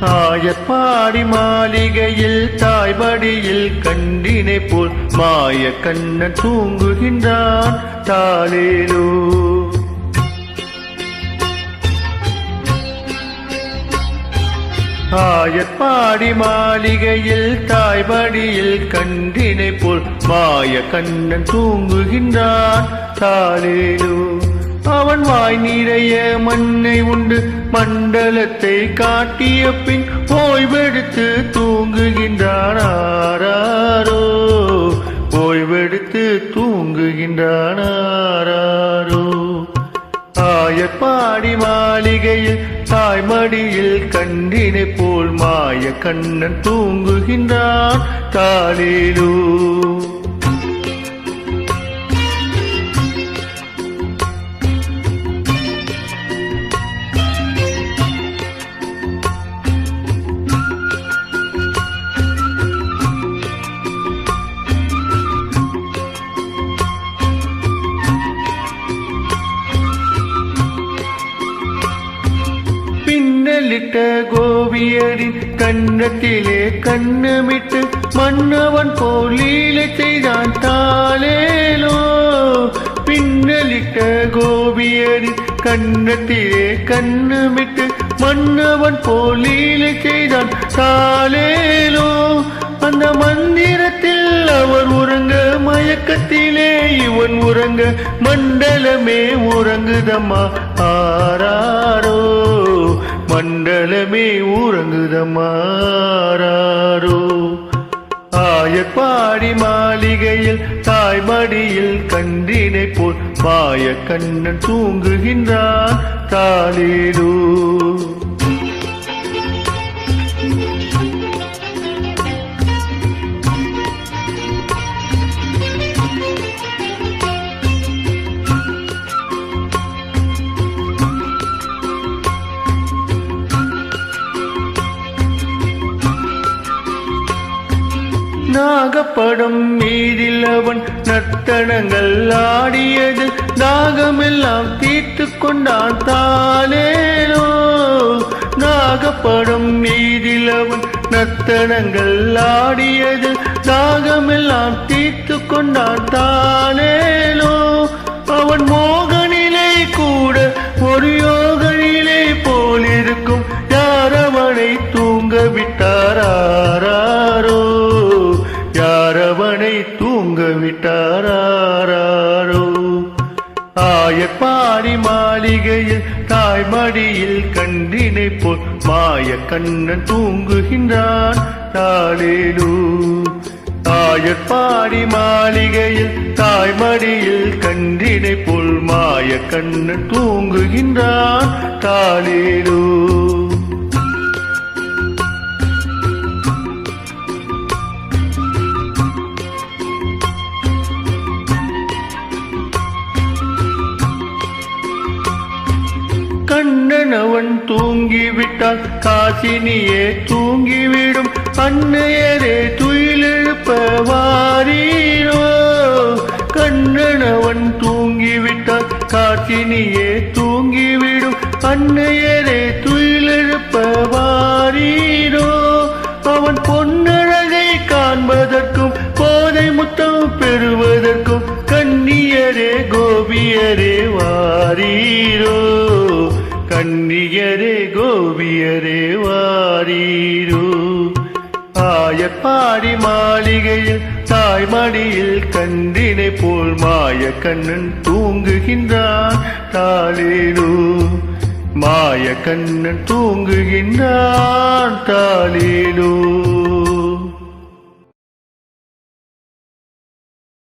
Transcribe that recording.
ஆயப்பாடி மாளிகையில் தாய்படியில் கண்டினை போல் மாய கண்ணன் தூங்குகின்றான் தாளேலோ. ஆயப்பாடி மாளிகையில் தாய்படியில் கண்டினை போல் மாய கண்ணன் தூங்குகின்றான் தாளேலோ. அவன் வாய் நிறைய மண்ணை உண்டு. மண்டலத்தை காட்டிய பின் ஓய்வெடுத்து தூங்குகின்றான் ஆராரோ. ஓய்வெடுத்து தூங்குகின்றான் ஆராரோ. ஆயப்பாடி மாளிகையில் தாய்மடியில் கண்டினை போல் மாய கண்ணன் தூங்குகின்றான். தாளிலூ பின்னலிட்ட கோபியரின் கண்ணத்திலே கண்ணமிட்டு மன்னவன் போலீலை செய்தான் தாளேலோ. பின்னலிட்ட கோபியரின் கண்ணத்திலே கண்ணமிட்டு மன்னவன் போலீலை செய்தான் தாளேலோ. அந்த மந்திரத்தில் அவர் உறங்க மயக்கத்திலே இவன் உறங்க மண்டலமே உறங்குதம்மா ஆரா. உறங்குதம்மா ஆயப்பாடி மாளிகையில் தாய்மடியில் கன்றினை போல் மாய கண்ணன் தூங்குகின்றான் தாளிலூ நாகப்படம் மீதில் அவன் நர்த்தனங்கள் ஆடியது நாகமெல்லாம் தீர்த்து கொண்டான் தானேனோ? நாகப்படம் மீதில் அவன் நர்த்தனங்கள் ஆடியது நாகமெல்லாம் தீர்த்து கொண்டான் தானேனோ? அவன் மோகனிலே கூட ஒரு மாளிகையில் தாய்மடியில் கண்டினை போல் மாய கண்ணன் தூங்குகின்றான். தாளேலூ ஆயப்பாடி மாளிகையில் தாய்மடியில் கண்டினை போல் மாய கண்ணன் தூங்குகின்றான். தாளேலூ கணவன் தூங்கிவிட்டால் காசினியே தூங்கிவிடும். அன்னையரே துயிலெழுப்ப வாரீரோ. கண்ணனவன் தூங்கிவிட்டால் காசினியே தூங்கிவிடும். அன்னையரே துயிலெழுப்ப வாரீரோ. அவன் பொன்னழகை காண்பதற்கும் போதை முத்தம் பெறுவதற்கும் கண்ணியரே கோபியரே வாரீரோ. கண்ணியரே கோபியரே வாரீரோ. ஆயப்பாடி மாளிகையில் தாய்மடியில் கண்டினை போல் மாய கண்ணன் தூங்குகின்றான். தாளேலோ மாய கண்ணன் தூங்குகின்றான். தாளேலோ